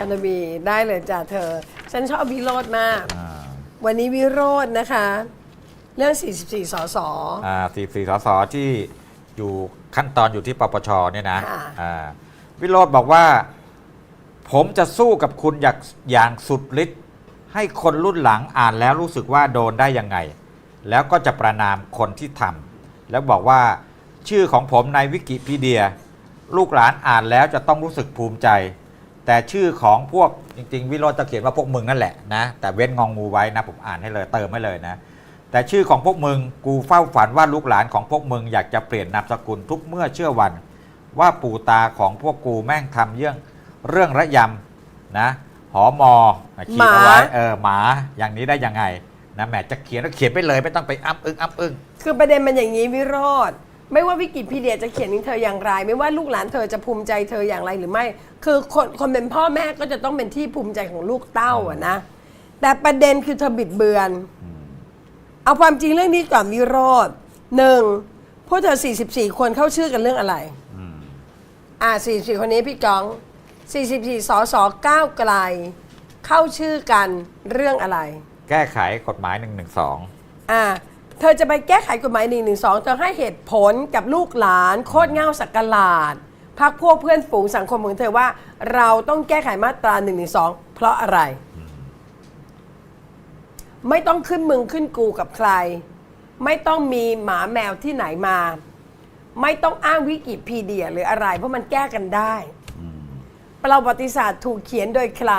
กันบีได้เลยจ้ะเธอ ฉันชอบวิโรจน์มาก อ่าวันนี้วิโรจน์นะคะ เรื่อง 44สส อ่าสี่สี่สสที่อยู่ขั้นตอนอยู่ที่ปปชเนี่ยนะค่ะ อ่าวิโรธบอกว่า ผมจะสู้กับคุณอย่างอย่างสุดฤทธิ์ให้คนรุ่นหลังอ่านแล้วรู้สึกว่าโดนได้ยังไง แล้วก็จะประนามคนที่ทำแล้วบอกว่าชื่อของผมในวิกิพีเดีย ลูกหลานอ่านแล้วจะต้องรู้สึกภูมิใจ แต่ชื่อของพวกจริง ๆ วิโรจน์จะเขียนว่าพวกมึงนั่นแหละนะ แต่เว้นงองงูไว้นะ ผมอ่านให้เลยเติมให้เลยนะ แต่ชื่อของพวกมึงกูเฝ้าฝันว่าลูกหลานของพวกมึงอยากจะเปลี่ยนนามสกุลทุกเมื่อเชื่อวัน ว่าปู่ตาของพวกกูแม่งทำเรื่องเรื่องระยำนะหอมอเขียนเอาไว้หมาเออหมาอย่างนี้ได้ยังไงนะแหมจะเขียนก็เขียนไปเลยไม่ต้องไปอ้ำอึ้งอ้ำอึ้งคือประเด็นมันอย่างนี้วิโรธ ไม่ว่าวิกิพีเดียจะเขียนถึงเธออย่างไร ไม่ว่าลูกหลานเธอจะภูมิใจเธออย่างไรหรือไม่ คือคนคนเป็นพ่อแม่ก็จะต้องเป็นที่ภูมิใจของลูกเต้าอะนะ แต่ประเด็นคือเธอบิดเบือน เอาความจริงเรื่องนี้ก่อนวิโรธหนึ่งพวกเธอ 44 คนเข้าชื่อกันเรื่องอะไรอ่า44 คนนี้พี่ก้อง 44สสก้าวไกล เข้าชื่อกันเรื่องอะไร แก้ไขกฎหมาย1นึอ่า เธอจะไปแก้ไขกฎหมาย1นึเธอให้เหตุผลกับลูกหลานโคตรเง่าสักกลาดพักพวกเพื่อนฝูงสังคมของเธอว่า เราต้องแก้ไขมาตรา1นึเพราะอะไร ไม่ต้องขึ้นมึงขึ้นกูกับใคร ไม่ต้องมีหมาแมวที่ไหนมา ไม่ต้องอ้างวิกิพีเดียหรืออะไร เพราะมันแก้กันได้ ประวัติศาสตร์ถูกเขียนโดยใคร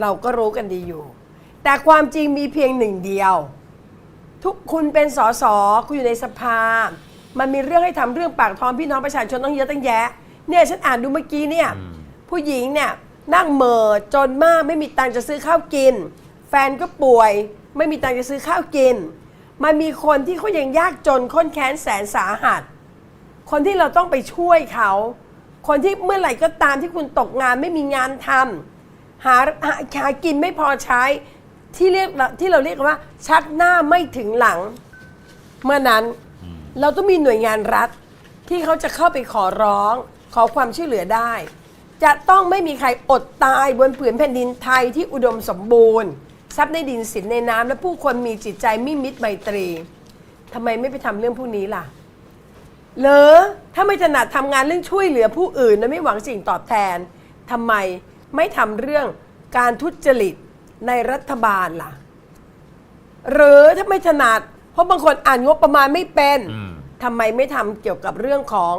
เราก็รู้กันดีอยู่ แต่ความจริงมีเพียงหนึ่งเดียว ทุกคุณเป็นสสคุณอยู่ในสภา มันมีเรื่องให้ทำเรื่องปากท้องพี่น้องประชาชนต้องเยอะตั้งแยะ เนี่ยฉันอ่านดูเมื่อกี้เนี่ยผู้หญิงเนี่ยนั่งเหม่อจนมากไม่มีตังค์จะซื้อข้าวกิน แฟนก็ป่วย ไม่มีตังค์จะซื้อข้าวกิน มันมีคนที่เขายังยากจนค้นแค้นแสนสาหัส คนที่เราต้องไปช่วยเขา คนที่เมื่อไหร่ก็ตามที่คุณตกงานไม่มีงานทำหาหาหากินไม่พอใช้ ที่เรียกที่เราเรียกกันว่า ชักหน้าไม่ถึงหลัง เมื่อนั้นเราต้องมีหน่วยงานรัฐ ที่เขาจะเข้าไปขอร้อง ขอความช่วยเหลือได้ จะต้องไม่มีใครอดตายบนผืนแผ่นดินไทยที่อุดมสมบูรณ์ ทรัพย์ในดินสินในน้ำและผู้คนมีจิตใจมิมิตรไมตรีทำไมไม่ไปทำเรื่องพวกนี้ล่ะเหรอถ้าไม่ถนัดทำงานเรื่องช่วยเหลือผู้อื่นและไม่หวังสิ่งตอบแทนทำไมไม่ทำเรื่องการทุจริต ในรัฐบาลล่ะ หรือถ้าไม่ถนัด เพราะบางคนอ่านงบประมาณไม่เป็น อืม ทำไมไม่ทำเกี่ยวกับเรื่องของ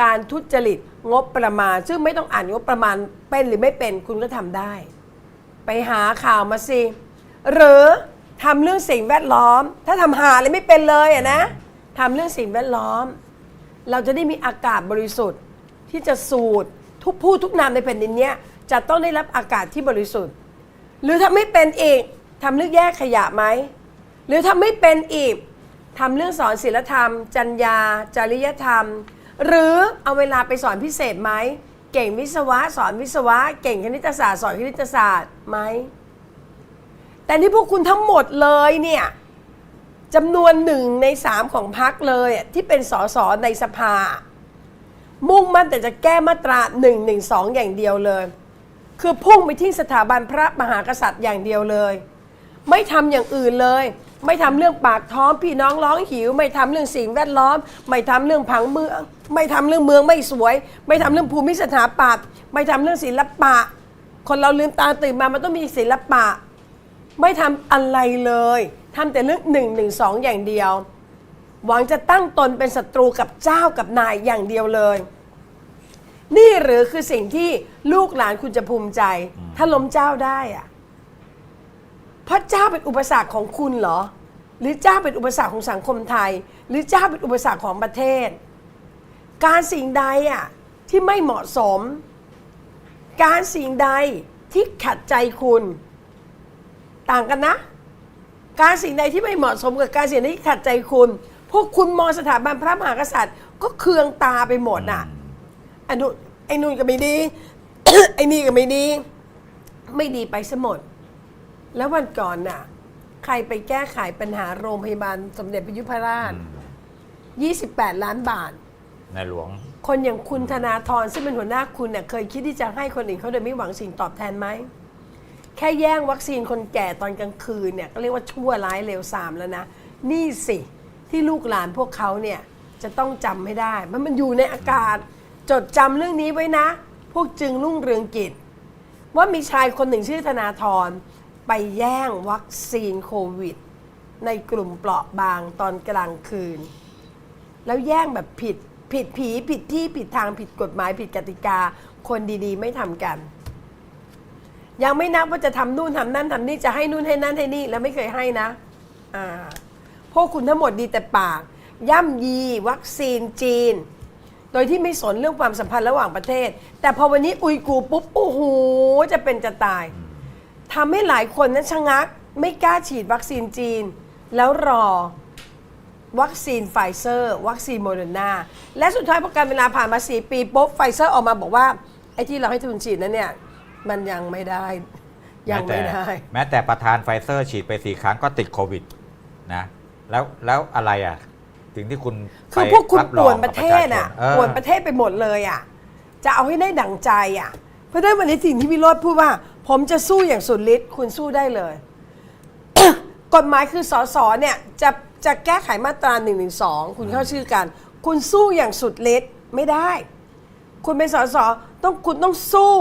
การทุจริตงบประมาณ ซึ่งไม่ต้องอ่านงบประมาณเป็นหรือไม่เป็นคุณก็ทำได้ ไปหาข่าวมาสิ หรือทำเรื่องสิ่งแวดล้อม ถ้าทำหาอะไรไม่เป็นเลยอะนะทำเรื่องสิ่งแวดล้อม เราจะได้มีอากาศบริสุทธิ์ที่จะสูดทุกผู้ทุกนามในแผ่นดินเนี้ยจะต้องได้รับอากาศที่บริสุทธิ์ หรือถ้าไม่เป็นอีกทำเรื่องแยกขยะไหมหรือถ้าไม่เป็นอีกทำเรื่องสอนศีลธรรมจรรยาจริยธรรม หรือเอาเวลาไปสอนพิเศษไหมเก่งวิศวะสอนวิศวะ เก่งคณิตศาสตร์สอนคณิตศาสตร์ไหมแต่นี่พวกคุณทั้งหมดเลยเนี่ยจำนวนหนึ่งในสามของพักเลยที่เป็นสสในสภา มุ่งมั่นแต่จะแก้มาตรา1นึอย่างเดียวเลย คือพุ่งไปที่สถาบันพระมหากษัตริย์อย่างเดียวเลย ไม่ทำอย่างอื่นเลย ไม่ทำเรื่องปากท้องพี่น้องร้องหิว ไม่ทำเรื่องสิ่งแวดล้อม ไม่ทำเรื่องผังเมือง ไม่ทำเรื่องเมืองไม่สวย ไม่ทำเรื่องภูมิสถาปัตย์ไม่ทำเรื่องศิลปะ คนเราลืมตาตื่นมามันต้องมีศิลปะ ไม่ทำอะไรเลยทำแต่เรื่องหนึ่งหนึ่งสองอย่างเดียว หวังจะตั้งตนเป็นศัตรูกับเจ้ากับนายอย่างเดียวเลย นี่หรือคือสิ่งที่ลูกหลานคุณจะภูมิใจ ถ้าล้มเจ้าได้อะเพราะเจ้าเป็นอุปสรรคของคุณเหรอ หรือเจ้าเป็นอุปสรรคของสังคมไทย หรือเจ้าเป็นอุปสรรคของประเทศ การสิ่งใดอะที่ไม่เหมาะสม การสิ่งใดที่ขัดใจคุณ ต่างกันนะ การสิ่งใดที่ไม่เหมาะสมกับการสิ่งใดที่ขัดใจคุณ พวกคุณมองสถาบันพระมหากษัตริย์ ก็เคืองตาไปหมดน่ะไอ้นู่นไอ้นู่นก็ไม่ดี ไอ้นี่ก็ไม่ดี ไม่ดีไปซะหมด แล้ววันก่อนน่ะ ใครไปแก้ไขปัญหาโรงพยาบาลสมเด็จพระยุพราช 28 ล้านบาท ในหลวง คนอย่างคุณธนาธรซึ่งเป็นหัวหน้าคุณเนี่ยเคยคิดที่จะให้คนอื่นเขาโดยไม่หวังสิ่งตอบแทนไหม แค่แย่งวัคซีนคนแก่ตอนกลางคืนเนี่ยก็เรียกว่าชั่วร้ายเลวทรามแล้วนะ นี่สิที่ลูกหลานพวกเขาเนี่ยจะต้องจำให้ได้ มันมันอยู่ในอากาศ จดจำเรื่องนี้ไว้นะ พวกจึงรุ่งเรืองกิจ ว่ามีชายคนหนึ่งชื่อธนาธรไปแย่งวัคซีนโควิด ในกลุ่มเปราะบางตอนกลางคืน แล้วแย่งแบบผิดผิดผีผิดที่ผิดทางผิดกฎหมายผิดกติกา คนดีๆ ไม่ทำกัน ยังไม่นับว่าจะทำนู่นทำนั่นทำนี่จะให้นู่นให้นั่นให้นี่แล้วไม่เคยให้นะอ่าพวกคุณทั้งหมดดีแต่ปาก ย่ำยีวัคซีนจีน ดยที่ไม่สนเรื่องความสัมพันธ์ระหว่างประเทศ แต่พอวันนี้อุยกูร์ปุ๊บโอ้โหจะเป็นจะตายทำให้หลายคนนั้นชะงัก ไม่กล้าฉีดวัคซีนจีน แล้วรอวัคซีนไฟเซอร์ วัคซีนโมเดอร์นาและสุดท้ายพอการเวลาผ่านมา4ปีปุ๊บไฟเซอร์ออกมาบอกว่า ไอ้ที่เราให้ทุนฉีดนั้นเนี่ย มันยังไม่ได้ ยังไม่ได้ แม้แต่แม้แต่ประธานไฟเซอร์ฉีดไปสี่ครั้งก็ติดโควิดนะแล้วแล้วอะไรอะ สิ่งที่คุณคือไปพวกคุณรับรป่องวนประเทศอะกับปชาชนเออป่วนประเทศไปหมดเลยอะ จะเอาให้ได้ดั่งใจอะ เพราะฉะนั้นวันนี้สิ่งที่พี่โรดพูดว่า ผมจะสู้อย่างสุดฤทธิ์คุณสู้ได้เลย กฎหมายคือสสเนี่ยจะจะแก้ไขมาตรา1นึคุณเข้าชื่อกัน คุณสู้อย่างสุดฤทธิ์ไม่ได้ คุณเป็นสสต้องคุณต้องสู้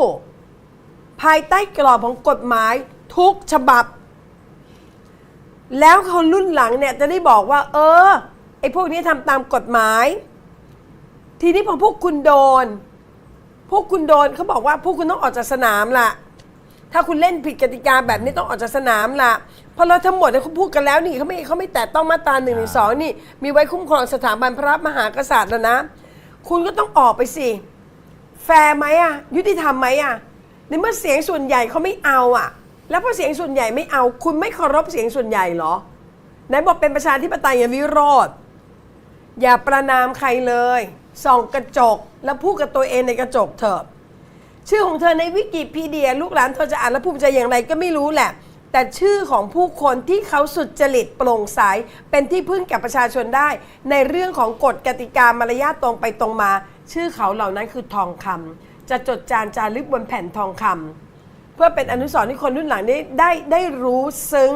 ภายใต้กรอบของกฎหมายทุกฉบับ แล้วคนรุ่นหลังเนี่ยจะได้บอกว่า เออไอ้พวกนี้ทำตามกฎหมาย ทีนี้พอพวกคุณโดน พวกคุณโดนเขาบอกว่าพวกคุณต้องออกจากสนามล่ะถ้าคุณเล่นผิดกติกาแบบนี้ต้องออกจากสนามล่ะเพราะเราทั้งหมดเนี่ยเขาพูดกันแล้วนี่เขาไม่เขาไม่แตะต้องมาตราหนึ่งหนึ่งสองนี่ มีไว้คุ้มครองสถาบันพระมหากษัตริย์แล้วนะ คุณก็ต้องออกไปสิแฟร์ไหมอะยุติธรรมไหมอะในเมื่อเสียงส่วนใหญ่เขาไม่เอาอะแล้วพอเสียงส่วนใหญ่ไม่เอา คุณไม่เคารพเสียงส่วนใหญ่เหรอไหนบอกเป็นประชาธิปไตยอย่าวิโรธ อย่าประนามใครเลย ส่องกระจกแล้วพูดกับตัวเองในกระจกเถอะ ชื่อของเธอในวิกิพีเดีย ลูกหลานเธอจะอ่านแล้วภูมิใจอย่างไรก็ไม่รู้แหละ แต่ชื่อของผู้คนที่เขาสุดจริตโปร่งใสเป็นที่พึ่งแก่ประชาชนได้ ในเรื่องของกฎกติกามารยาทตรงไปตรงมา ชื่อเขาเหล่านั้นคือทองคำจะจดจานจารึกบนแผ่นทองคำเพื่อเป็นอนุสรณ์ให้คนรุ่นหลังได้ได้ได้รู้ซึ้ง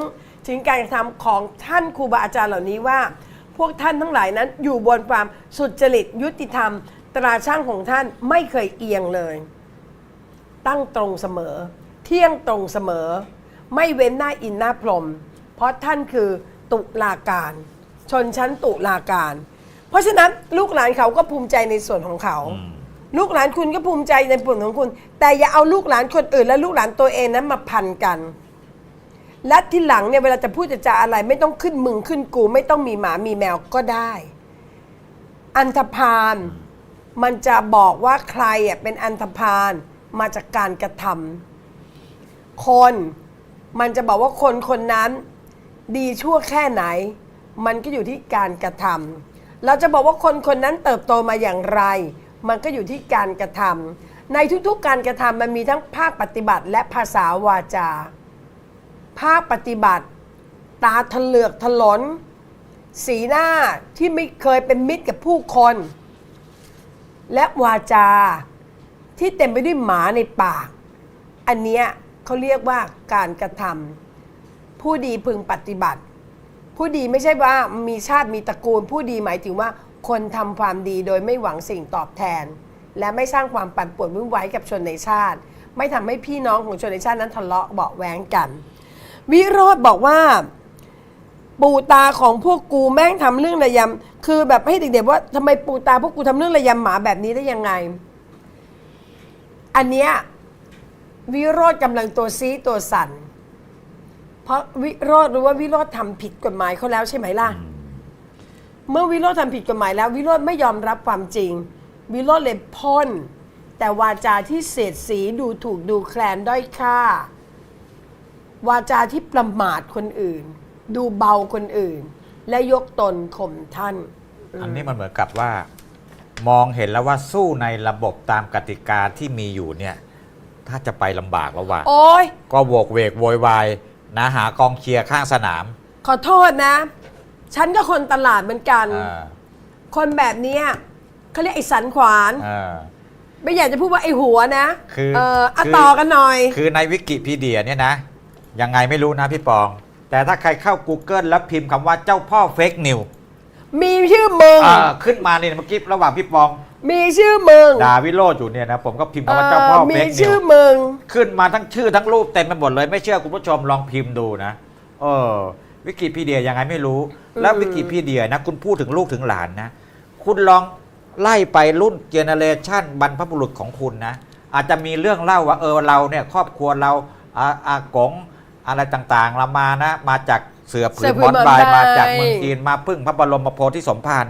ถึงการกระทำของท่านครูบาอาจารย์เหล่านี้ว่า พวกท่านทั้งหลายนั้น อยู่บนความสุจริตยุติธรรม ตราช่างของท่านไม่เคยเอียงเลย ตั้งตรงเสมอ เที่ยงตรงเสมอ ไม่เว้นหน้าอินหน้าพรหมเพราะท่านคือตุลาการ ชนชั้นตุลาการ เพราะฉะนั้นลูกหลานเขาก็ภูมิใจในส่วนของเขา ลูกหลานคุณก็ภูมิใจในส่วนของคุณ แต่อย่าเอาลูกหลานคนอื่น และลูกหลานตัวเองนั้นมาพันกัน และที่หลังเนี่ยเวลาจะพูดจะจาอะไร ไม่ต้องขึ้นมึงขึ้นกู ไม่ต้องมีหมามีแมวก็ได้ อันธพาลมันจะบอกว่าใครอะเป็นอันธพาลมาจากการกระทำคนมันจะบอกว่าคนคนนั้นดีชั่วแค่ไหน มันก็อยู่ที่การกระทำเราจะบอกว่าคนคนนั้นเติบโตมาอย่างไร มันก็อยู่ที่การกระทำในทุกๆการกระทำมันมีทั้งภาคปฏิบัติและภาษาวาจา ภาคปฏิบัติ ตาถลือกถลน สีหน้าที่ไม่เคยเป็นมิตรกับผู้คน และวาจาที่เต็มไปด้วยหมาในปาก อันเนี้ยเขาเรียกว่าการกระทำผู้ดีพึงปฏิบัติ ผู้ดีไม่ใช่ว่ามีชาติมีตระกูล ผู้ดีหมายถึงว่าคนทำความดีโดยไม่หวังสิ่งตอบแทน และไม่สร้างความปั่นป่วนวุ่นวายกับชนในชาติ ไม่ทำให้พี่น้องของชนในชาตินั้นทะเลาะเบาะแว้งกัน วิโรธบอกว่า ปู่ตาของพวกกูแม่งทำเรื่องระยำคือแบบให้เด็กๆว่าทำไมปู่ตาพวกกูทำเรื่องระยำหมาแบบนี้ได้ยังไง อันเนี้ยวิโรธกำลังตัวซีตัวสั่นเพราะวิโรธรู้ว่าวิโรธทำผิดกฎหมายเขาแล้วใช่ไหมล่ะ เมื่อวิโรธทำผิดกฎหมายแล้ว วิโรธไม่ยอมรับความจริง วิโรธเลยพ่นแต่วาจาที่เสียดสีดูถูกดูแคลนด้อยค่า วาจาที่ประมาทคนอื่น ดูเบาคนอื่น และยกตนข่มท่าน อันนี้มันเหมือนกับว่า มองเห็นแล้วว่าสู้ในระบบตามกติกาที่มีอยู่เนี่ย ถ้าจะไปลำบากแล้วว่าโอ้ยก็โวกเวกโวยวายนะหากองเชียร์ข้างสนามขอโทษนะ ฉันก็คนตลาดเหมือนกัน อ่าคนแบบเนี้ยเขาเรียกไอ้สันขวานเออไม่อยากจะพูดว่าไอ้หัวนะคือเออเอาคือ ต่อกันหน่อย คือในวิกิพีเดียเนี่ยนะ ยังไงไม่รู้นะพี่ปอง แต่ถ้าใครเข้า Google แล้วพิมพ์คำว่าเจ้าพ่อเฟกนิวมีชื่อมึง ขึ้นมาเนี่ยเมื่อกี้ระหว่างพี่ปอง มีชื่อมึงด่าวิโรจน์อยู่เนี่ยนะผมก็พิมพ์คำว่าเจ้าพ่อเออเฟมีกนิชื่วอมึง ขึ้นมาทั้งชื่อทั้งรูปเต็มไปหมดเลย ไม่เชื่อคุณผู้ชมลองพิมพ์ดูนะเออวิกิพีเดียยังไงไม่รู้ แล้วอืมวิกิพีเดียนะคุณพูดถึงลูกถึงหลานนะ คุณลองไล่ไปรุ่นเจเนเรชันบรรพบุรุษของคุณนะ อาจจะมีเรื่องเล่าว่าเออเราเนี่ยครอบครัวเราอาอากง อะไรต่างๆเรามานะมาจากเสือผืเสืนอหผืมอนนหมอนใบใบมาจากเมืองจีนมาพึ่งพระบรมโพธิสมภาร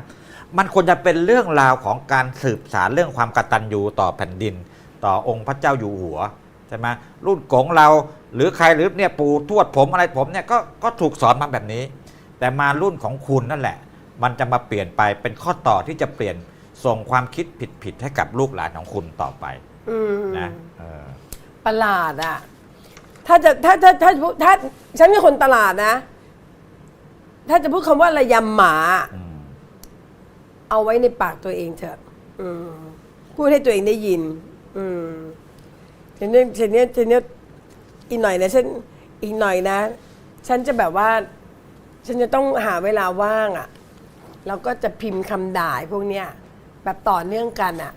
มันควรจะเป็นเรื่องราวของการสืบสารเรื่องความกตัญญูต่อแผ่นดิน ต่อองค์พระเจ้าอยู่หัวใช่ไหมรุ่นกงเราหรือใครหรือเนี่ยปู่ทวดผมอะไรผมเนี่ยก็ก็ถูกสอนมาแบบนี้ แต่มารุ่นของคุณนั่นแหละ มันจะมาเปลี่ยนไปเป็นข้อต่อที่จะเปลี่ยนส่งความคิดผิดๆให้กับลูกหลานของคุณต่อไปอืมนะเออประหลาดอะ ถ้าจะถ้าถ้าถ้าถ้าถาฉันเป็นคนตลาดนะ ถ้าจะพูดคำว่าระยำหมา อืมเอาไว้ในปากตัวเองเถอะอืมพูดให้ตัวเองได้ยิน อืมทีนี้ทีนี้ทีนี้อีกหน่อยนะฉันอีกหน่อยนะ ฉันจะแบบว่า ฉันจะต้องหาเวลาว่างอะ่ะ แล้วก็จะพิมพ์คำด่าพวกเนี้ยแบบต่อเนื่องกันอะ่ะ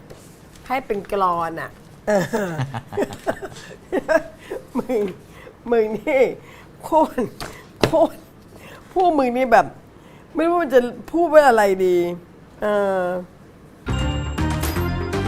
ให้เป็นกรอนอะ่ะเออ มึงมึงนี่โคตรโคตรพวกมึงนี่แบบ ไม่รู้มันจะพูดว่าอะไรดี เออ